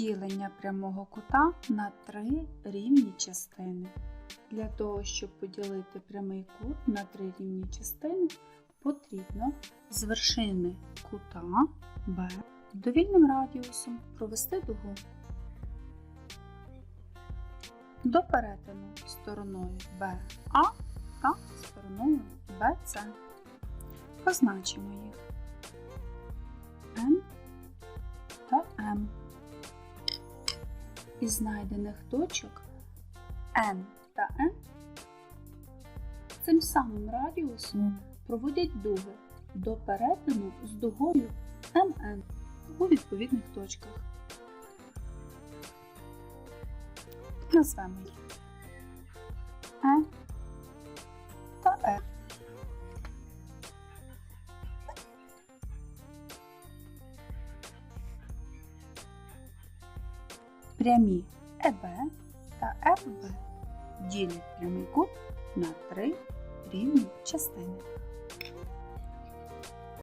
Ділення прямого кута на три рівні частини. Для того, щоб поділити прямий кут на три рівні частини, потрібно з вершини кута Б довільним радіусом провести дугу. До перетину стороною BA та стороною BC. Позначимо їх Із знайдених точок N та N цим самим радіусом проводять дуги до перетину з дугою MN у відповідних точках. Назвемо їх Прямі ЕБ та ФБ ділять прямий кут на три рівні частини.